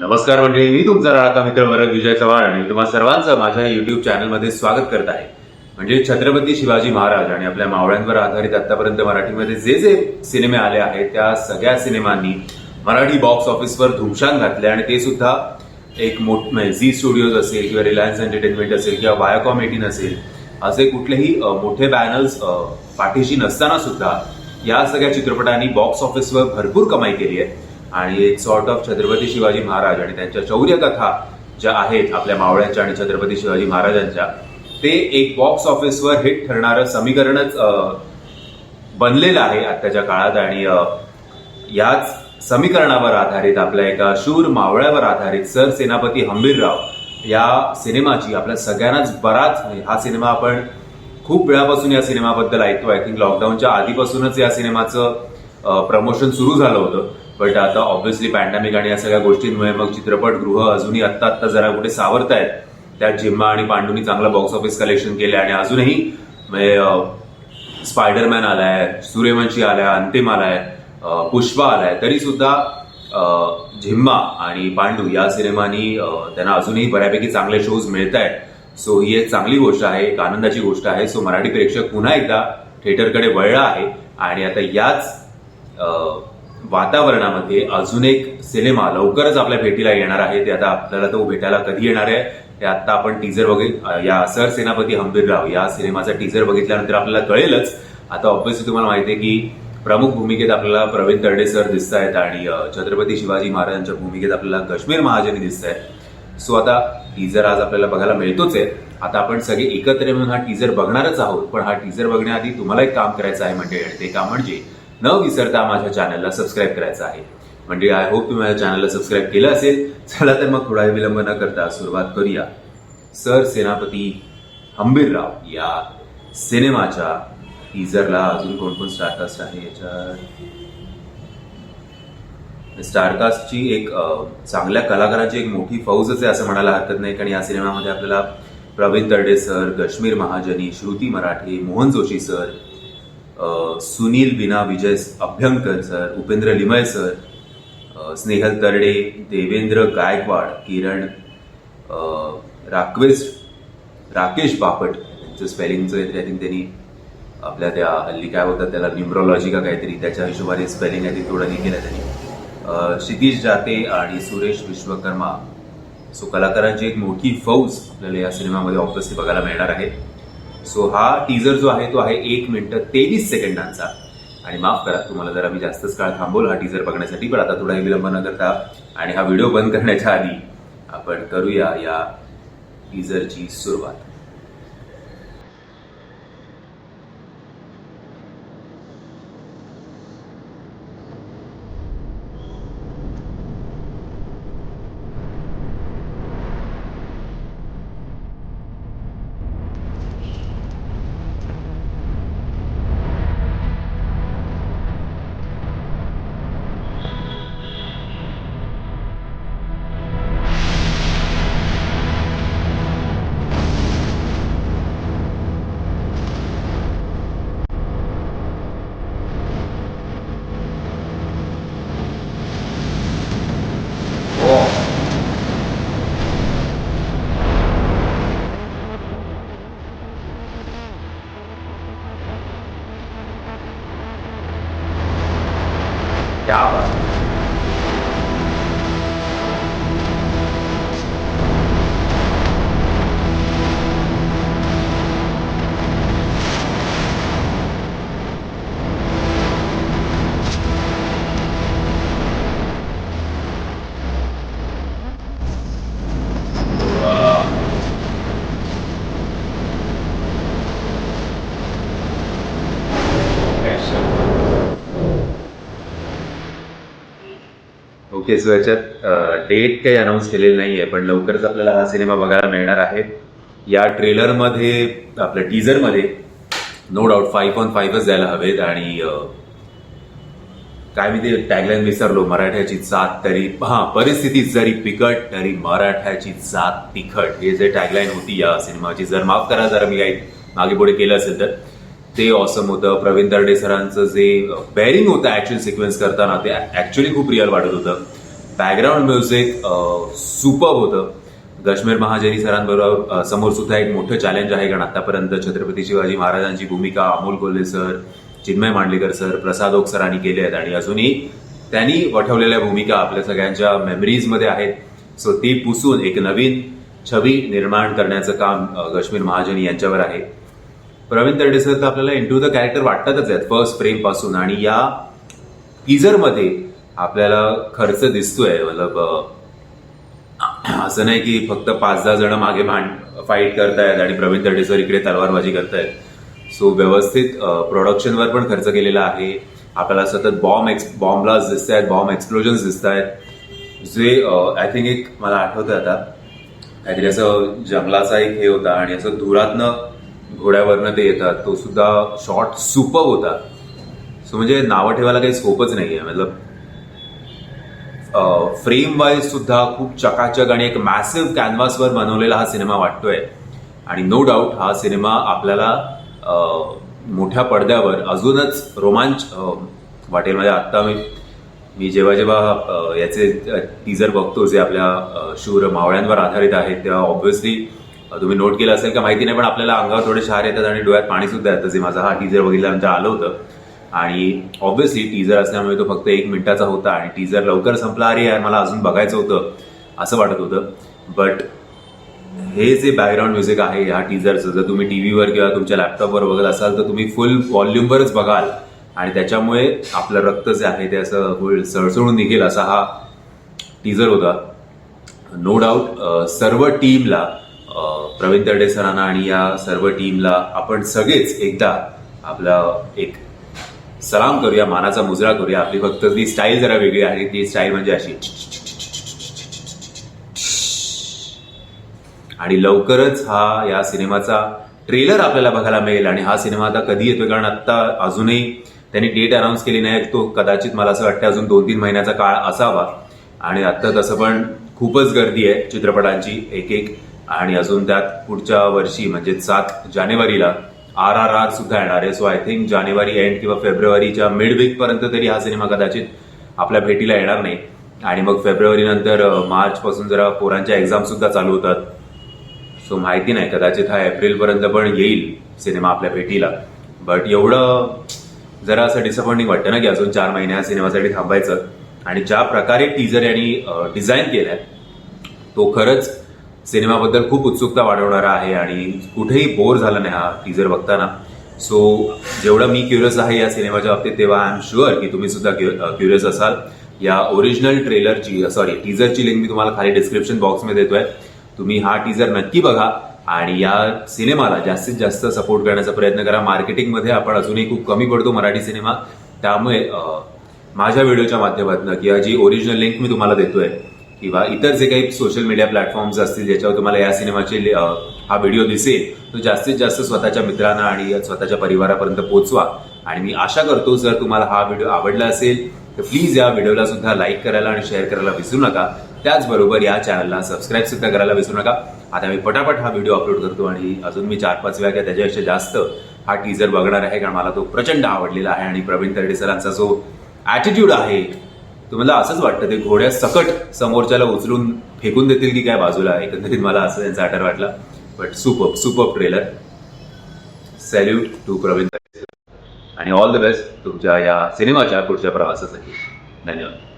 नमस्कार मंडळी मी तुमचा राळका मित्र वरद विजय चव्हाण आणि तुम्हा सर्वांचं माझ्या युट्यूब चॅनलमध्ये स्वागत करत आहे. म्हणजे छत्रपती शिवाजी महाराज आणि आपल्या मावळ्यांवर आधारित आतापर्यंत मराठीमध्ये जे जे सिनेमे आले आहेत त्या सगळ्या सिनेमांनी मराठी बॉक्स ऑफिसवर धुमशान घातले आणि ते सुद्धा एक मोठ म्हणजे झी स्टुडिओज असेल किंवा रिलायन्स एंटरटेनमेंट असेल किंवा वायाकॉम एटीन असेल असे कुठलेही मोठे बॅनर्स पाठीशी नसताना सुद्धा या सगळ्या चित्रपटांनी बॉक्स ऑफिसवर भरपूर कमाई केली आहे. आणि एक सॉर्ट ऑफ छत्रपती शिवाजी महाराज आणि त्यांच्या शौर्य कथा ज्या आहेत आपल्या मावळ्यांच्या आणि छत्रपती शिवाजी महाराजांच्या ते एक बॉक्स ऑफिसवर हिट ठरणारं समीकरणच बनलेलं आहे आत्ताच्या काळात आणि याच समीकरणावर आधारित आपल्या एका शूर मावळ्यावर आधारित सर सेनापती हंबीरराव या सिनेमाची आपल्या सगळ्यांनाच बराच म्हणजे हा सिनेमा आपण खूप वेळापासून या सिनेमाबद्दल ऐकतो आय थिंक लॉकडाऊनच्या आधीपासूनच या सिनेमाचं प्रमोशन सुरू झालं होतं. बट आता ऑब्व्हियसली पॅन्डेमिक आणि या सगळ्या गोष्टींमुळे मग चित्रपटगृह अजूनही आत्ता आत्ता जरा कुठे सावरत आहेत त्यात जिम्मा आणि पांडूनी चांगलं बॉक्स ऑफिस कलेक्शन केले आणि अजूनही म्हणजे स्पायडरमॅन आलाय सूर्यवंशी आलाय अंतिम आलाय पुष्पा आलाय तरी सुद्धा झिम्मा आणि पांडू या सिनेमानी त्यांना अजूनही बऱ्यापैकी चांगले शोज मिळत आहेत सो ही एक चांगली गोष्ट आहे एक आनंदाची गोष्ट आहे. सो मराठी प्रेक्षक पुन्हा एकदा थिएटरकडे वळला आहे. आणि आता याच वातावरणामध्ये अजून एक सिनेमा लवकरच आपल्या भेटीला येणार आहे. ते आता आपल्याला तो भेटायला कधी येणार आहे ते आता आपण टीजर बघित या सर सेनापती हंबीरराव या सिनेमाचा टीजर बघितल्यानंतर आपल्याला कळेलच. आता ऑब्व्हियसली तुम्हाला माहिती आहे की प्रमुख भूमिकेत आपल्याला प्रवीण तरडे सर दिसत आहेत आणि छत्रपती शिवाजी महाराजांच्या भूमिकेत आपल्याला काश्मीर महाजनी दिसत आहेत सो आता टीजर आज आपल्याला बघायला मिळतोच आहे. आता आपण सगळे एकत्र मिळून हा टीजर बघणारच आहोत पण हा टीजर बघण्याआधी तुम्हाला एक काम करायचं आहे म्हणजे ते काम म्हणजे न विसरता माझ्या चॅनलला सबस्क्राईब करायचं आहे. म्हणजे आय होप तुम्ही माझ्या चॅनलला सबस्क्राईब केलं असेल चला तर मग थोडा विलंब न करता सुरुवात करूया. सर सेनापती हंबीरराव या सिनेमाच्या टीजरला अजून कोण कोण स्टारकास्ट आहे याच्यात? स्टारकास्टची एक चांगल्या कलाकाराची एक मोठी फौजच आहे असं म्हणायला हरकत नाही. कारण या सिनेमामध्ये आपल्याला Pravin Tarde sir Kashmir Mahajani Shruti Marathe Mohan Joshi sir Sunil Bina Vijay Abhyankar sir Upendra Limaye sir Snehal Tarde Devendra Gaikwad Kiran राक्वेस्ट Rakesh Bapat यांचं स्पेलिंगचं आय थिंक त्यांनी आपल्या त्या हल्ली काय होतात त्याला न्युमरॉलॉजी का काहीतरी त्याच्या हिशोबाने स्पेलिंग आहे ती थोडं केलं त्यांनी. क्षितिश जाते आणि सुरेश विश्वकर्मा. सो कलाकारांची एक मोठी फौज आपल्याला या सिनेमामध्ये ऑब्व्हियसली बघायला मिळणार आहे. सो हा टीजर जो आहे तो आहे एक मिनिट तेवीस सेकंडांचा आणि माफ करा तुम्हाला जरा मी जास्तच काळ थांबवलं हा टीजर बघण्यासाठी पण आता थोडाही विलंब न करता आणि हा व्हिडिओ बंद करण्याच्या आधी आपण करूया या टीजरची सुरुवात. क्या बात याच्यात डेट काही अनाऊन्स केलेली नाही आहे पण लवकरच आपल्याला हा सिनेमा बघायला मिळणार आहे. या ट्रेलरमध्ये आपल्या टीजरमध्ये नो डाऊट फाईव्ह ऑन फाईव्हच द्यायला हवेत आणि काय मी ते टॅगलाईन विसरलो मराठ्याची जात तरी हा परिस्थिती जरी पिकट तरी मराठ्याची जात तिखट. हे जे टॅगलाईन होती या सिनेमाची जर माफ करा जरा मी काही मागे पुढे केलं असेल तर. ते ऑसम होतं. प्रवीण दर्डे सरांचं जे बेअरिंग होतं ऍक्शन सिक्वेन्स करताना ते ऍक्च्युली खूप रिअल वाटत होतं. बॅकग्राऊंड म्युझिक सुपर होतं. कश्मीर महाजनी सरांबरोबर uh, समोर सुद्धा एक मोठं चॅलेंज आहे. कारण आतापर्यंत छत्रपती शिवाजी महाराजांची भूमिका अमोल कोल्हे सर चिन्मय मांडलेकर सर प्रसाद ओक सरांनी केले आहेत. आणि अजूनही त्यांनी वठवलेल्या भूमिका आपल्या सगळ्यांच्या मेमरीजमध्ये आहेत. सो ती पुसून एक नवीन छवी निर्माण करण्याचं काम uh, कश्मीर महाजनी यांच्यावर आहे. प्रवीण तरडे सर तर आपल्याला इंटू द कॅरेक्टर वाटतातच आहेत. फर्स्ट फ्रेमपासून आणि या टीजरमध्ये आपल्याला खर्च दिसतोय मतलब असं नाही की फक्त पाच दहा जण मागे भांड फाईट करतायत आणि प्रवीण तरडे इकडे तलवारबाजी करतायत. सो व्यवस्थित प्रोडक्शनवर पण खर्च केलेला आहे. आपल्याला सतत बॉम्ब एक्स बॉम्ब ब्लास्ट दिसत आहेत बॉम्ब एक्सप्लोजन्स दिसत आहेत जे आय थिंक एक मला आठवतं आता काहीतरी असं जंगलाचा एक हे होता आणि असं धुरातनं घोड्यावरनं ते येतात. तो सुद्धा शॉर्ट सुपर होता. सो म्हणजे नावं ठेवायला काही स्कोपच नाही आहे मतलब फ्रेम वाईज सुद्धा खूप चकाचक आणि एक मॅसिव्ह कॅनव्हासवर बनवलेला हा सिनेमा वाटतोय. आणि नो डाऊट हा सिनेमा आपल्याला मोठ्या पडद्यावर अजूनच रोमांच वाटेल म्हणजे आत्ता मी मी जेव्हा जेव्हा याचे टीजर बघतो जे आपल्या शूर मावळ्यांवर आधारित आहेत तेव्हा ऑब्व्हियसली तुम्ही नोट केलं असेल का माहिती नाही पण आपल्याला अंगावर थोडे शहार येतात आणि डोळ्यात पाणीसुद्धा येतं. जे माझा हा टीजर बघितल्यानंतर आलं होतं. आणि ऑब्व्हियसली टीजर असल्यामुळे तो फक्त एक मिनिटाचा होता आणि टीजर लवकर संपला. अरे यार मला अजून बघायचं होतं असं वाटत होतं. बट हे जे बॅकग्राऊंड म्युझिक आहे ह्या टीजरचं जर तुम्ही टी व्हीवर किंवा तुमच्या लॅपटॉपवर बघत असाल तर तुम्ही फुल व्हॉल्यूमवरच बघाल. आणि त्याच्यामुळे आपलं रक्त जे आहे ते असं फुल सळसळून निघेल असा हा टीजर होता. नो डाऊट सर्व टीमला प्रवीण दर्डे सरांना आणि या सर्व टीमला आपण सगळेच एकदा आपला एक सलाम करूया मानाचा मुजरा करूया आपली फक्त ती स्टाईल जरा वेगळी आहे ती स्टाईल म्हणजे अशी. आणि लवकरच हा या सिनेमाचा ट्रेलर आपल्याला बघायला मिळेल आणि हा सिनेमा आता कधी येतोय? कारण आता अजूनही त्यांनी डेट अनाऊन्स केली नाही तो कदाचित मला असं वाटतं अजून दोन तीन महिन्याचा काळ असावा. आणि आत्ता तसं पण खूपच गर्दी आहे चित्रपटांची एक एक आणि अजून त्यात पुढच्या वर्षी म्हणजे सात जानेवारीला आर आर आर सुद्धा येणार आहे. सो आय थिंक जानेवारी एंड किंवा फेब्रुवारीच्या मिड वीक पर्यंत तरी हा सिनेमा कदाचित आपल्या भेटीला येणार नाही. आणि मग फेब्रुवारी नंतर मार्च पासून जरा पोरांच्या एक्झाम सुद्धा चालू होतात. सो माहिती नाही. कदाचित हा एप्रिल पर्यंत पण येईल सिनेमा आपल्या भेटीला. बट एवढं जरा असं डिसअपॉइंटिंग वाटतं ना की अजून चार महिने या सिनेमासाठी थांबायचं. आणि ज्या प्रकारे टीजर यांनी डिझाईन केलाय तो खरंच सिनेमाबद्दल खूप उत्सुकता वाढवणारा आहे आणि कुठेही बोर झाला नाही हा टीजर बघताना. सो जेवढं मी क्युरियस आहे या सिनेमाच्या बाबतीत तेव्हा आय एम शुअर की तुम्ही सुद्धा क्युरियस असाल. या ओरिजिनल ट्रेलरची सॉरी टीजरची लिंक मी तुम्हाला खाली डिस्क्रिप्शन बॉक्समध्ये देतोय. तुम्ही हा टीजर नक्की बघा आणि या सिनेमाला जास्तीत जास्त सपोर्ट करण्याचा प्रयत्न करा. मार्केटिंगमध्ये आपण अजूनही खूप कमी पडतो मराठी सिनेमा. त्यामुळे माझ्या व्हिडिओच्या माध्यमातून किंवा जी ओरिजिनल लिंक मी तुम्हाला देतोय किंवा इतर जे काही सोशल मीडिया प्लॅटफॉर्म्स असतील ज्याच्यावर तुम्हाला या सिनेमाचे हा व्हिडिओ दिसेल तो जास्तीत जास्त स्वतःच्या मित्रांना आणि स्वतःच्या परिवारापर्यंत पोहोचवा. आणि मी आशा करतो जर तुम्हाला हा व्हिडिओ आवडला असेल तर प्लीज या व्हिडिओला सुद्धा लाईक करायला आणि शेअर करायला विसरू नका. त्याचबरोबर या चॅनलला सबस्क्राईब सुद्धा करायला विसरू नका. आता मी पटापट हा व्हिडिओ अपलोड करतो आणि अजून मी चार पाच वेळा किंवा त्याच्यापेक्षा जास्त हा टीजर बघणार आहे कारण मला तो प्रचंड आवडलेला आहे. आणि प्रवीण तरडे सरांचा जो ॲटिट्यूड आहे तुम्हाला मला असंच वाटतं ते घोड्या सकट समोरच्याला उचलून फेकून देतील की काय बाजूला? एकंदरीत मला असं त्यांचा आटर वाटला. But super super trailer salute to Praveen आणि ऑल द बेस्ट तुमच्या या सिनेमाच्या पुढच्या प्रवासासाठी. धन्यवाद.